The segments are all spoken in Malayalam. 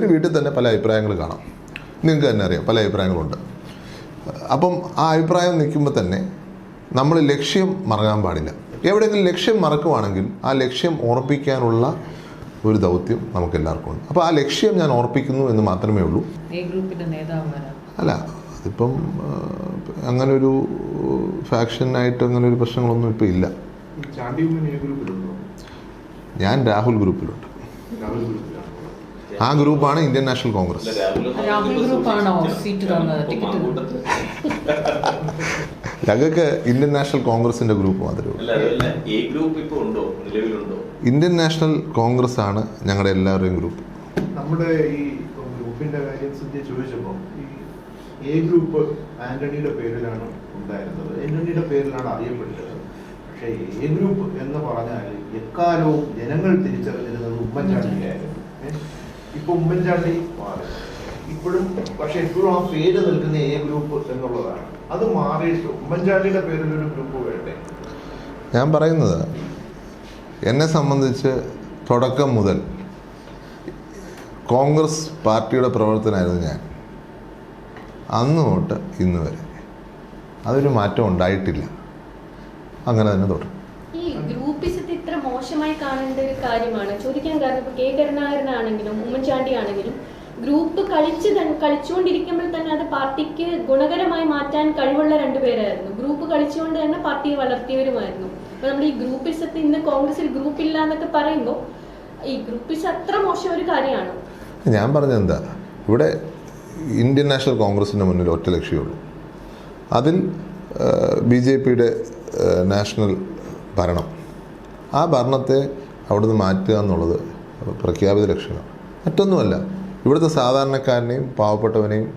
ഒരു വീട്ടിൽ തന്നെ പല അഭിപ്രായങ്ങൾ കാണാം. നിങ്ങൾക്ക് തന്നെ അറിയാം പല അഭിപ്രായങ്ങളുണ്ട്. അപ്പം ആ അഭിപ്രായം നിൽക്കുമ്പോൾ തന്നെ നമ്മൾ ലക്ഷ്യം മറക്കാൻ പാടില്ല. എവിടെയെങ്കിലും ലക്ഷ്യം മറക്കുവാണെങ്കിൽ ആ ലക്ഷ്യം ഉറപ്പിക്കാനുള്ള ഒരു ദൗത്യം നമുക്ക് എല്ലാവർക്കും ഉണ്ട്. അപ്പോൾ ആ ലക്ഷ്യം ഞാൻ ഓർപ്പിക്കുന്നു എന്ന് മാത്രമേ ഉള്ളൂ. എ ഗ്രൂപ്പിന്റെ നേതാവാണ് അല്ല അതിപ്പം അങ്ങനൊരു അങ്ങനെ ഒരു ഫാക്ഷനായിട്ട് അങ്ങനെ ഒരു പ്രശ്നങ്ങളൊന്നും ഇപ്പോൾ ഇല്ല. ചാണ്ടി ഉമ്മൻ ഏ ഗ്രൂപ്പിലുണ്ടോ? ഞാൻ രാഹുൽ ഗ്രൂപ്പിലുണ്ട്. ആ ഗ്രൂപ്പാണ് ഇന്ത്യൻ നാഷണൽ കോൺഗ്രസ്. രാഹുൽ ഗ്രൂപ്പാണോ സീറ്റ് തന്നത് ടിക്കറ്റ് ഞങ്ങൾക്ക് ഇന്ത്യൻ നാഷണൽ കോൺഗ്രസിന്റെ ഗ്രൂപ്പ് മാത്രമേ ഉള്ളൂ. അല്ല എ ഗ്രൂപ്പ് ഇപ്പൊ ഉണ്ടോ? നിലവിലുണ്ടോ? ഇന്ത്യൻ നാഷണൽ കോൺഗ്രസ് ആണ് ഞങ്ങളുടെ എല്ലാവരുടെയും ഗ്രൂപ്പ്. നമ്മുടെ ഈ ഗ്രൂപ്പിന്റെ കാര്യം ചോദിച്ചപ്പോൾ ഈ എ ഗ്രൂപ്പ് ആന്റണിയുടെ പേരിലാണ് ഉണ്ടായിരുന്നത്. ആന്റണിയുടെ പേരിലാണ് അറിയപ്പെട്ടത്. പക്ഷേ എ ഗ്രൂപ്പ് എന്ന് പറഞ്ഞാൽ എക്കാലവും ജനങ്ങൾ തിരിച്ചറിഞ്ഞിരുന്നത് ഉമ്മൻചാണ്ടിയായിരുന്നു? ഇപ്പൊ ഉമ്മൻചാണ്ടി മാറി. ഇപ്പോഴും പക്ഷെ എപ്പോഴും ആ പേര് നിൽക്കുന്ന എ ഗ്രൂപ്പ് എന്നുള്ളതാണ്. അത് മാറിയിട്ട് ഉമ്മൻചാണ്ടിയുടെ ഒരു ഗ്രൂപ്പ് വേണ്ടേ? ഞാൻ പറയുന്നത് എന്നെ സംബന്ധിച്ച് തുടക്കം മുതൽ കോൺഗ്രസ് പാർട്ടിയുടെ പ്രവർത്തനമായിരുന്നു ഞാൻ. അന്ന് തൊട്ട് ഇന്ന് വരെ. അതൊരു മാറ്റം ഉണ്ടായിട്ടില്ല. അങ്ങനെ തന്നെ തുടരും ഈ ഗ്രൂപ്പിസത്തെ ഇത്ര മോശമായി കാണേണ്ട ഒരു കാര്യമാണ്. ചോദിക്കാൻ കാരണം ഇപ്പൊ കെ കരുണാകരനാണെങ്കിലും ഉമ്മൻചാണ്ടി ആണെങ്കിലും ഗ്രൂപ്പ് കളിച്ച് കളിച്ചുകൊണ്ടിരിക്കുമ്പോൾ തന്നെ അത് പാർട്ടിക്ക് ഗുണകരമായി മാറ്റാൻ കഴിവുള്ള രണ്ടുപേരായിരുന്നു. ഗ്രൂപ്പ് കളിച്ചുകൊണ്ട് തന്നെ പാർട്ടിയെ വളർത്തിയവരുമായിരുന്നു. അപ്പൊ നമ്മൾ ഈ ഗ്രൂപ്പിസത്തെ ഇന്ന് കോൺഗ്രസിൽ ഗ്രൂപ്പ് ഇല്ല എന്നൊക്കെ പറയുമ്പോൾ ഈ ഗ്രൂപ്പിസ് അത്ര മോശം ഒരു കാര്യമാണ്. ഞാൻ പറഞ്ഞത് എന്താ ഇവിടെ ഇന്ത്യൻ നാഷണൽ കോൺഗ്രസിന് മുന്നിൽ ഒറ്റ ലക്ഷ്യമുള്ളൂ അതിൽ ബി ജെ പിയുടെ നാഷണൽ ഭരണം. ആ ഭരണത്തെ അവിടുന്ന് മാറ്റുക എന്നുള്ളത് പ്രഖ്യാപിത ലക്ഷണം. മറ്റൊന്നുമല്ല ഇവിടുത്തെ സാധാരണക്കാരനെയും പാവപ്പെട്ടവനെയും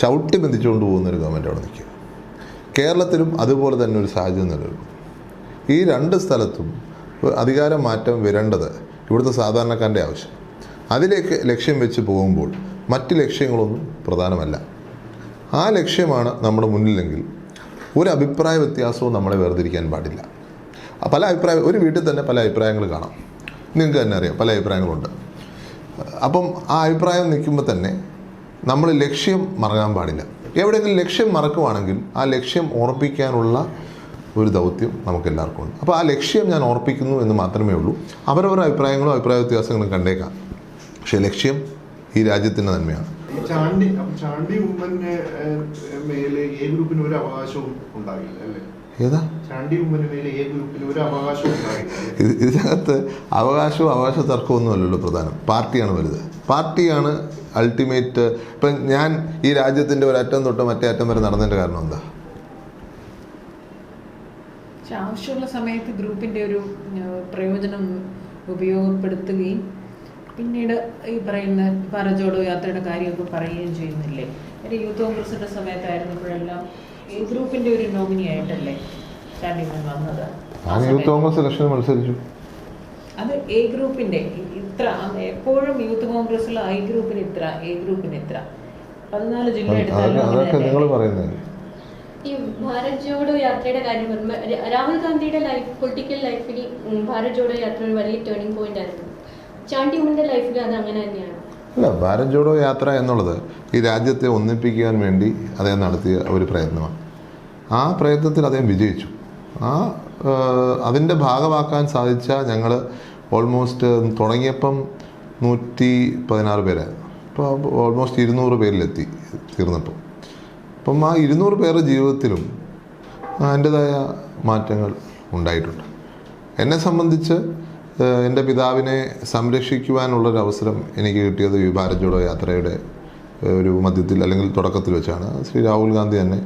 ചവിട്ടി ബന്ധിച്ചുകൊണ്ട് പോകുന്ന ഒരു ഗവൺമെന്റ് അവിടെ നിൽക്കുക. കേരളത്തിലും അതുപോലെ തന്നെ ഒരു സാഹചര്യം നിലനിൽക്കും. ഈ രണ്ട് സ്ഥലത്തും അധികാരം മാറ്റം വരേണ്ടത് ഇവിടുത്തെ സാധാരണക്കാരന്റെ ആവശ്യം അതിലേക്ക് ലക്ഷ്യം വെച്ച് പോകുമ്പോൾ മറ്റ് ലക്ഷ്യങ്ങളൊന്നും പ്രധാനമല്ല. ആ ലക്ഷ്യമാണ് നമ്മുടെ മുന്നിലെങ്കിൽ ഒരു അഭിപ്രായ വ്യത്യാസവും നമ്മളെ വേർതിരിക്കാൻ പാടില്ല. പല അഭിപ്രായം ഒരു വീട്ടിൽ തന്നെ പല അഭിപ്രായങ്ങൾ കാണാം. നിങ്ങൾക്ക് തന്നെ അറിയാം പല അഭിപ്രായങ്ങളുണ്ട്. അപ്പം ആ അഭിപ്രായം നിൽക്കുമ്പോൾ തന്നെ നമ്മൾ ലക്ഷ്യം മറക്കാൻ പാടില്ല. എവിടെയെങ്കിലും ലക്ഷ്യം മറക്കുവാണെങ്കിൽ ആ ലക്ഷ്യം ഓർപ്പിക്കാനുള്ള ഒരു ദൗത്യം നമുക്ക് എല്ലാവർക്കും ഉണ്ട്. അപ്പോൾ ആ ലക്ഷ്യം ഞാൻ ഓർപ്പിക്കുന്നു എന്ന് മാത്രമേ ഉള്ളൂ. അവരവരുടെ അഭിപ്രായങ്ങളും അഭിപ്രായ വ്യത്യാസങ്ങളും കണ്ടേക്കാം. പക്ഷേ ലക്ഷ്യം ഈ രാജ്യത്തിന്റെ നന്മയാണ്. ചാണ്ടി ചാണ്ടി മേലെ എ ഗ്രൂപ്പിന് ഒരു അവകാശവും ഉണ്ടാകില്ല അല്ലേ? ഏതാ? ഇതിനകത്ത് അവകാശവും അവകാശ തർക്കവും അല്ലല്ലോ പ്രധാനം. പാർട്ടിയാണ് വലുത്. പാർട്ടിയാണ് അൾട്ടിമേറ്റ് ഇപ്പം ഞാൻ ഈ രാജ്യത്തിന്റെ ഒരറ്റം തൊട്ട് മറ്റേ അറ്റം വരെ നടന്നതിന്റെ കാരണം എന്താ? പക്ഷെ ആവശ്യമുള്ള സമയത്ത് ഗ്രൂപ്പിന്റെ ഒരു പ്രയോജനം ഉപയോഗപ്പെടുത്തുകയും പിന്നീട് ഈ പറയുന്ന ഭാരത് യാത്രയുടെ കാര്യമൊക്കെ പറയുകയും ചെയ്യുന്നില്ലേ? ഒരു യൂത്ത് കോൺഗ്രസിന്റെ സമയത്തായിരുന്നപ്പോഴെല്ലാം ഈ ഗ്രൂപ്പിന്റെ ഒരു നോമിനി ആയിട്ടല്ലേ? ചാണ്ടിമൻ വന്നത്. ഞാൻ യൂത്ത് കോൺഗ്രസ് ഇലക്ഷന് മത്സരിച്ചു. അത് എ ഗ്രൂപ്പിന്റെ ഇത്ര എപ്പോഴും യൂത്ത് കോൺഗ്രസ്സിൽ ഐ ഗ്രൂപ്പിന് ഇത്ര എ ഗ്രൂപ്പിന് ഇത്ര. പതിനാല് ജില്ല അതൊക്കെ അതൊക്കെ നിങ്ങൾ? പറയുന്നത്. ഈ ഭാരത് ജോഡോ യാത്രയുടെ കാര്യം പറയുമ്പോൾ രാഹുൽ ഗാന്ധിയുടെ ലൈഫ് പൊളിറ്റിക്കൽ ലൈഫിൽ ഭാരത് ജോഡോ യാത്ര ഒരു വലിയ ടേണിംഗ് പോയിന്റ് ആയിരുന്നു. ചാണ്ടി ഉമ്മന്റെ ലൈഫിൽ അത് അങ്ങനെ തന്നെയാണ്. അല്ല ഭാരത് ജോഡോ യാത്ര എന്നുള്ളത് ഈ രാജ്യത്തെ ഒന്നിപ്പിക്കാൻ വേണ്ടി അദ്ദേഹം നടത്തിയ ഒരു പ്രയത്നമാണ്. ആ പ്രയത്നത്തിൽ അദ്ദേഹം വിജയിച്ചു. ആ അതിന്റെ ഭാഗമാക്കാൻ സാധിച്ച ഞങ്ങൾ ഓൾമോസ്റ്റ് തുടങ്ങിയപ്പം നൂറ്റി പതിനാറ് പേരായിരുന്നു അപ്പോൾ ഓൾമോസ്റ്റ് ഇരുന്നൂറ് പേരിലെത്തി തീർന്നപ്പോൾ അപ്പം ആ ഇരുന്നൂറ് പേരുടെ ജീവിതത്തിലും അതിന്റെതായ മാറ്റങ്ങൾ ഉണ്ടായിട്ടുണ്ട്. എന്നെ സംബന്ധിച്ച് എന്റെ പിതാവിനെ സംരക്ഷിക്കുവാനുള്ളൊരവസരം എനിക്ക് കിട്ടിയത് ഈ ഭാരത് ജോഡോ യാത്രയുടെ ഒരു മധ്യത്തിൽ അല്ലെങ്കിൽ തുടക്കത്തിൽ വെച്ചാണ്. ശ്രീ രാഹുൽ ഗാന്ധി തന്നെ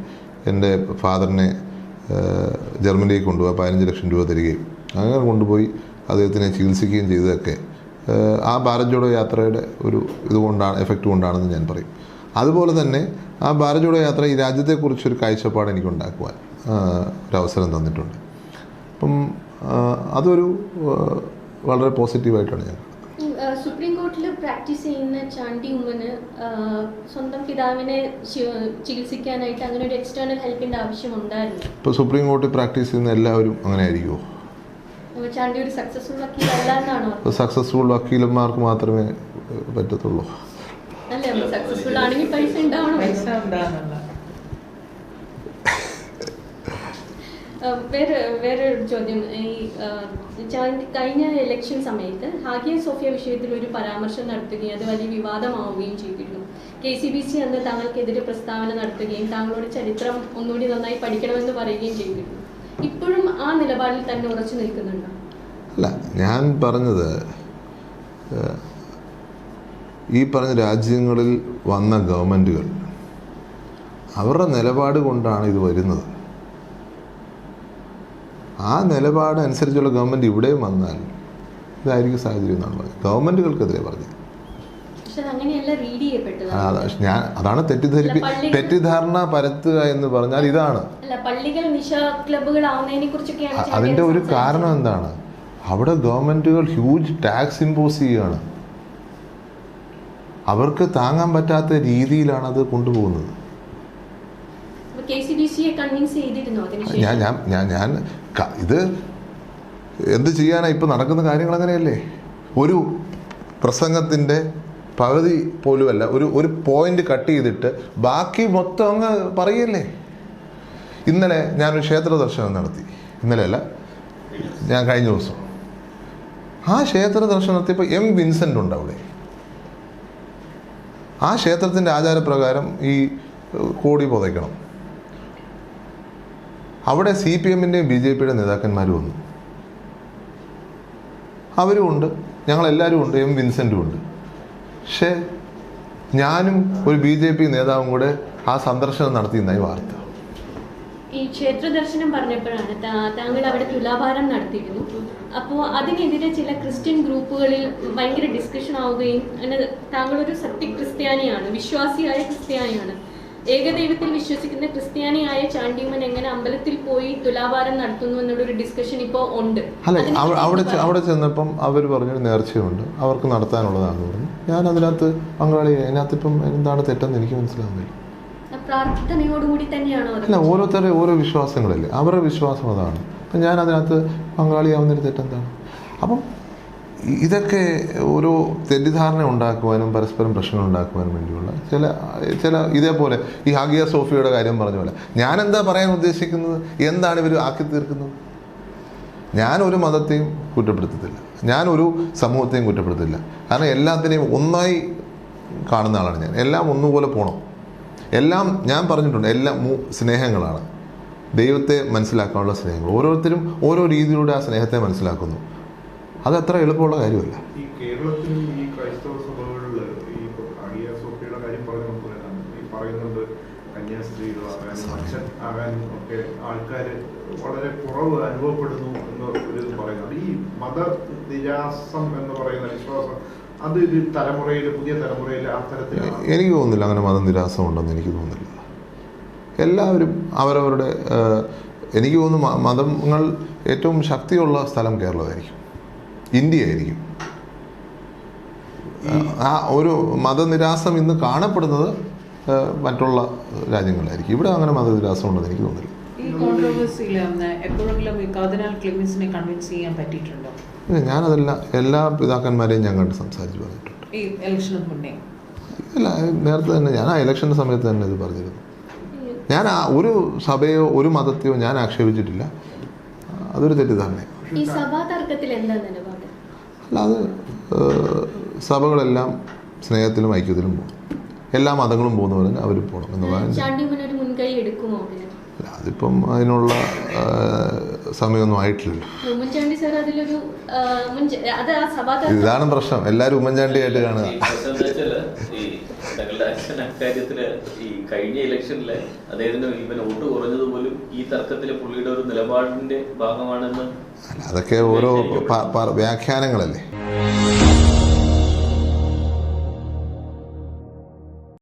എന്റെ ഫാദറിനെ ഏഹ്, ജർമ്മനിലേക്ക് കൊണ്ടുപോയി പതിനഞ്ച് ലക്ഷം രൂപ തരികയും അങ്ങനെ കൊണ്ടുപോയി അദ്ദേഹത്തിനെ ചികിത്സിക്കുകയും ചെയ്തതൊക്കെ ആ ഭാരത് ജോഡോ യാത്രയുടെ ഒരു ഇതുകൊണ്ടാണ് എഫക്റ്റ് കൊണ്ടാണെന്ന് ഞാൻ പറയും. അതുപോലെ തന്നെ ആ ഭാരത് ജോഡോ യാത്ര ഈ രാജ്യത്തെക്കുറിച്ചൊരു കാഴ്ചപ്പാട് എനിക്ക് ഉണ്ടാക്കുവാൻ ആ, ഒരു അവസരം തന്നിട്ടുണ്ട്. അപ്പം അതൊരു വളരെ പോസിറ്റീവായിട്ടാണ് ഞാൻ കാണുന്നത്. ഈ, ആ, സുപ്രീം കോർട്ടിൽ ചാണ്ടി ഉമ്മന് സ്വന്തം പിതാവിനെ ചികിത്സിക്കാനായിട്ട് അങ്ങനെ ഒരു എക്സ്റ്റേണൽ ഹെൽപ്പിന്റെ ആവശ്യം ഉണ്ടായിരുന്നു ഇപ്പോൾ സുപ്രീം കോടതി പ്രാക്ടീസ് ചെയ്യുന്ന എല്ലാവരും അങ്ങനെ ആയിരിക്കുമോ അപ്പോൾ ചാണ്ടി ഒരു സക്സസ്ഫുൾ വക്കീൽ അല്ല എന്നാണോ? സക്സസ്ഫുൾ വക്കീലന്മാർക്ക് മാത്രമേ പറ്റത്തുള്ളൂ. അല്ല സക്സസ്ഫുൾ ആണെങ്കിൽ പൈസ ഉണ്ടാവണം. പൈസ ഉണ്ടാകുന്നുള്ള വേറെ വേറെ ചോദ്യം. ഈ കഴിഞ്ഞ ഇലക്ഷൻ സമയത്ത് ഹാഗിയ സോഫിയ വിഷയത്തിൽ ഒരു പരാമർശം നടത്തുകയും അത് വലിയ വിവാദമാവുകയും ചെയ്തിരുന്നു. കെ സി ബി സി അന്ന് താങ്കൾക്കെതിരെ പ്രസ്താവന നടത്തുകയും താങ്കളുടെ ചരിത്രം ഒന്നുകൂടി നന്നായി പഠിക്കണമെന്ന് പറയുകയും ചെയ്തിരുന്നു. ഇപ്പോഴും ആ നിലപാടിൽ തന്നെ ഉറച്ചു നിൽക്കുന്നുണ്ടോ? അല്ല ഞാൻ പറഞ്ഞത് ഈ പറഞ്ഞ രാജ്യങ്ങളിൽ വന്ന ഗവൺമെന്റുകൾ അവരുടെ നിലപാട് കൊണ്ടാണ് ഇത് വരുന്നത്. ആ നിലപാട് അനുസരിച്ചുള്ള ഗവൺമെന്റ് ഇവിടെയും വന്നാൽ ഇതായിരിക്കും സാഹചര്യം എന്നാണ് പറഞ്ഞത്. ഗവൺമെന്റുകൾക്കെതിരെ പറഞ്ഞത്. ഞാൻ അതാണ് തെറ്റിദ്ധരിപ്പി തെറ്റിദ്ധാരണ പരത്തുക എന്ന് പറഞ്ഞാൽ ഇതാണ്. അല്ല പള്ളികൾ നിശ ക്ലബ്ബുകൾ ആവുന്നതിനെ കുറിച്ചൊക്കെയാണ് അ- അതിന്റെ ഒരു കാരണം എന്താണ്? അവിടെ ഗവൺമെന്റുകൾ ഹ്യൂജ് ടാക്സ് ഇമ്പോസ് ചെയ്യുകയാണ് അവർക്ക് താങ്ങാൻ പറ്റാത്ത രീതിയിലാണ് അത് കൊണ്ടുപോകുന്നത് കെ സി ബി സിയെ കൺവിൻസ് ചെയ്തിരുന്നു ഞാൻ ഞാൻ ഞാൻ ഞാൻ ഇത് എന്ത് ചെയ്യാനാ ഇപ്പം നടക്കുന്ന കാര്യങ്ങൾ അങ്ങനെയല്ലേ? ഒരു പ്രസംഗത്തിന്റെ പകുതി പോലുമല്ല ഒരു ഒരു പോയിന്റ് കട്ട് ചെയ്തിട്ട് ബാക്കി മൊത്തം അങ്ങ് പറയല്ലേ? ഇന്നലെ ഞാനൊരു ക്ഷേത്ര ദർശനം നടത്തി. ഇന്നലെ അല്ല ഞാൻ കഴിഞ്ഞ ദിവസം. ആ ക്ഷേത്ര ദർശനം നടത്തിയപ്പോൾ എം വിൻസെന്റ് ഉണ്ട് അവിടെ. ആ ക്ഷേത്രത്തിന്റെ ആചാരപ്രകാരം ഈ കോടി പുതയ്ക്കണം. അവിടെ സി പി എമ്മിന്റെയും ബി ജെ പിയുടെ നേതാക്കന്മാരും വന്നു അവരും ഉണ്ട്. ഞങ്ങളെല്ലാവരും ഉണ്ട്. എം വിൻസെന്റും ഉണ്ട്. പക്ഷേ ഞാനും ഒരു ബി ജെ പി നേതാവും കൂടെ ആ സന്ദർശനം നടത്തിയെന്നായി വാർത്ത. ഈ ക്ഷേത്ര ദർശനം പറഞ്ഞപ്പോഴാണ് താങ്കൾ അവിടെ തുലാഭാരം നടത്തിയിരുന്നു. അപ്പോൾ അതിനെതിരെ ചില ക്രിസ്ത്യൻ ഗ്രൂപ്പുകളിൽ ഭയങ്കര ഡിസ്കഷൻ ആവുകയും താങ്കൾ ഒരു സത്യ ക്രിസ്ത്യാനിയാണ് വിശ്വാസിയായ ക്രിസ്ത്യാനിയാണ്. ഏകദൈവത്തിൽ വിശ്വസിക്കുന്ന ക്രിസ്ത്യാനിയായ ചാണ്ടിയമ്മൻ എങ്ങനെ അമ്പലത്തിൽ പോയി തുലാഭാരം നടത്തുന്നു എന്നുള്ളൊരു ഡിസ്കഷൻ ഇപ്പോൾ ഉണ്ട്. അല്ല അവിടെ അവിടെ ചെന്നപ്പം അവർ പറഞ്ഞൊരു നേർച്ചയുണ്ട്. അവർക്ക് നടത്താനുള്ളതാണ് പറഞ്ഞു. ഞാൻ അതിനകത്ത് പങ്കാളി അതിനകത്ത് ഇപ്പം എന്താണ് തെറ്റെന്ന് എനിക്ക് മനസ്സിലാവുന്നില്ല? പ്രാർത്ഥനയോടുകൂടി തന്നെയാണോ അല്ല ഓരോരുത്തരുടെ ഓരോ വിശ്വാസങ്ങളല്ലേ? അവരുടെ വിശ്വാസം അതാണ്. അപ്പം ഞാൻ അതിനകത്ത് പങ്കാളിയാവുന്നൊരു തെറ്റെന്താണ്? അപ്പം ഇതൊക്കെ ഒരു തെറ്റിദ്ധാരണ ഉണ്ടാക്കുവാനും പരസ്പരം പ്രശ്നങ്ങൾ ഉണ്ടാക്കുവാനും വേണ്ടിയുള്ള ചില ചില ഇതേപോലെ ഈ ഹാഗിയ സോഫിയുടെ കാര്യം പറഞ്ഞ പോലെ. ഞാൻ എന്താ പറയാൻ ഉദ്ദേശിക്കുന്നത്? എന്താണ് ഇവർ ആക്കി തീർക്കുന്നത്? ഞാൻ ഒരു മതത്തെയും കുറ്റപ്പെടുത്തത്തില്ല. ഒരു സമൂഹത്തെയും കുറ്റപ്പെടുത്തില്ല കാരണം എല്ലാത്തിനെയും ഒന്നായി കാണുന്ന ആളാണ് ഞാൻ. എല്ലാം ഒന്നുപോലെ പോകണം എല്ലാം ഞാൻ പറഞ്ഞിട്ടുണ്ട്. എല്ലാം സ്നേഹങ്ങളാണ്. ദൈവത്തെ മനസ്സിലാക്കാനുള്ള സ്നേഹങ്ങൾ. ഓരോരുത്തരും ഓരോ രീതിയിലൂടെ ആ സ്നേഹത്തെ മനസ്സിലാക്കുന്നു. അത് അത്ര എളുപ്പമുള്ള കാര്യമല്ല. ഈ കേരളത്തിലും ഈ ക്രൈസ്തവ സഭകളിൽ ഈ അടിയ സോഫിയുടെ കാര്യം പറഞ്ഞ തന്നെ ഈ പറയുന്നുണ്ട് കന്യാസ്ത്രീകളാകാനും അച്ഛൻ ആകാനും ഒക്കെ ആൾക്കാർ വളരെ കുറവ് അനുഭവപ്പെടുന്നു എന്ന് ഒരു പറയുന്നത് ഈ മത നിരാസം എന്ന് പറയുന്ന വിശ്വാസം അത് ഒരു തലമുറയിൽ പുതിയ തലമുറയിൽ ആ എനിക്ക് തോന്നുന്നില്ല അങ്ങനെ മതനിരാസം ഉണ്ടെന്ന് എനിക്ക് തോന്നുന്നില്ല. എല്ലാവരും അവരവരുടെ എനിക്ക് തോന്നുന്നു മതങ്ങൾ ഏറ്റവും ശക്തിയുള്ള സ്ഥലം കേരളമായിരിക്കും. ഇന്ത്യ ആയിരിക്കും ആ ഒരു മതനിരാസം ഇന്ന് കാണപ്പെടുന്നത് മറ്റുള്ള രാജ്യങ്ങളിലായിരിക്കും ഇവിടെ അങ്ങനെ മതനിരാസം ഉണ്ടെന്ന് എനിക്ക് തോന്നുന്നില്ല. ഈ കോൺട്രവേഴ്സിയിൽ എപ്പോഴെങ്കിലും ഈ കാർദിനാൾ ക്ലിമിൻസിനെ കൺവിൻസ് ചെയ്യാൻ പറ്റിയിട്ടുണ്ടോ? ഞാനതെല്ലാം എല്ലാ പിതാക്കന്മാരെയും ഞാൻ കണ്ട് സംസാരിച്ച് പറഞ്ഞിട്ടുണ്ട്. ഈ ഇലക്ഷന് മുന്നേ? അല്ല നേരത്തെ തന്നെ ഞാൻ ആ ഇലക്ഷന്റെ സമയത്ത് തന്നെ ഇത് പറഞ്ഞിരുന്നു. ഞാൻ ആ ഒരു സഭയോ ഒരു മതത്തെയോ ഞാൻ ആക്ഷേപിച്ചിട്ടില്ല. അതൊരു തെറ്റിദ്ധാരണയാണ് ഈ സഭാ തർക്കത്തിൽ എന്താണ് അല്ലാതെ സഭകളെല്ലാം സ്നേഹത്തിലും ഐക്യത്തിലും പോകും. എല്ലാ മതങ്ങളും പോകുന്ന പോലെ തന്നെ അവർ പോകണം എന്നുള്ളതാണ് അതിപ്പം അതിനുള്ള സമയമൊന്നും ആയിട്ടില്ലല്ലോ. ഉമ്മൻചാണ്ടി സാർ അതിലൊരു ആ, അത് ആ സഭാ ഇതാണ് പ്രശ്നം. എല്ലാവരും ഉമ്മൻചാണ്ടിയായിട്ട് കാണുക. പ്രശ്നം ഈ കഴിഞ്ഞ ഇലക്ഷനിൽ അദ്ദേഹത്തിന് ഇവൻ വോട്ട് കുറഞ്ഞത് പോലും ഈ തർക്കത്തിലെ പുള്ളിയുടെ ഒരു നിലപാടിന്റെ ഭാഗമാണെന്ന് അതൊക്കെ ഓരോ വ്യാഖ്യാനങ്ങളല്ലേ?